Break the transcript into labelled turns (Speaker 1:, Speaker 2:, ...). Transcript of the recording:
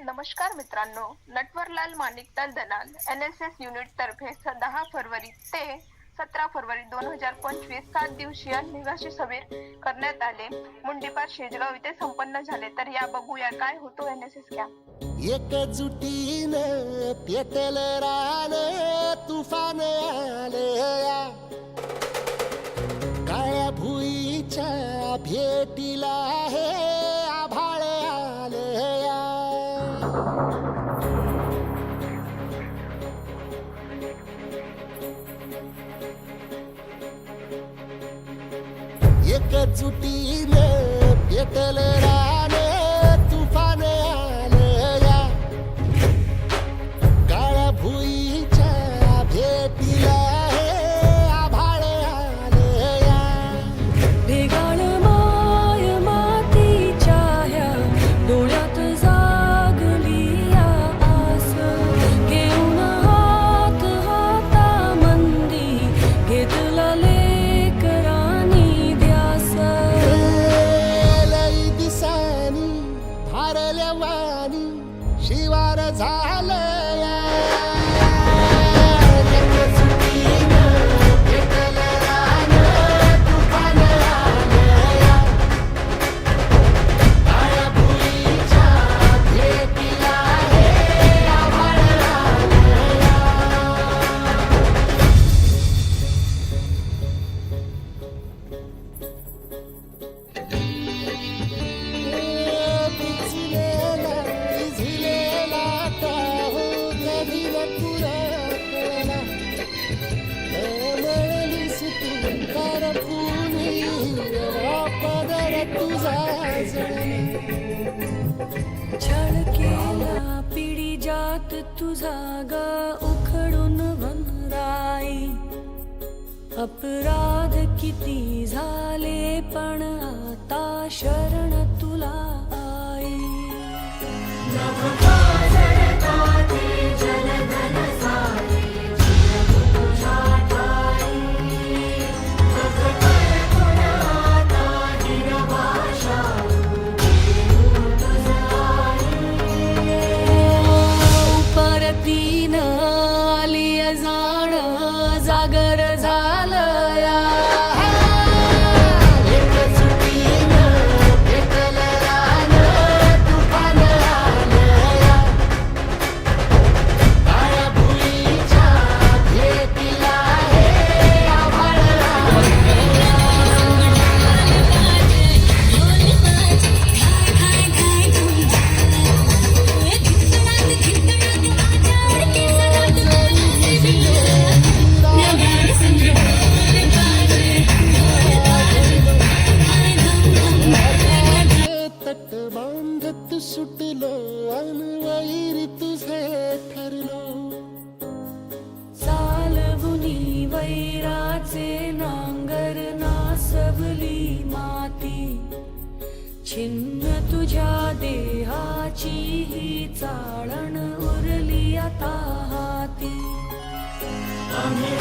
Speaker 1: नमस्कार मित्रांनो नटवरलाल माणिकलाल दलाल एन एस एस युनिट तर्फे दहा फरवरी ते सतरा फरवरी दोन हजार पंचवीस सात दिवसीय निवासी सभेत करण्यात आले. मुंडीपार शेजगाव इथे संपन्न झाले. तर या बघूया काय होतो एन एस एस कॅम्प
Speaker 2: एकजुटीनं पेटेल रान तुफान आले काळ्या भुईच्या भेटीला एकजुटीने भेटले रा तुझा
Speaker 3: ग उखडून वनराई. अपराध किती झाले पण आता शरण तुला आई.
Speaker 2: बांधत सुटलो अनवैर तुझे ठरलो.
Speaker 3: चालवुनी वैराचे नांगर नासवली माती. छिन्न तुझ्या देहाची ही चाळण उरली आता हाती.
Speaker 2: आम्ही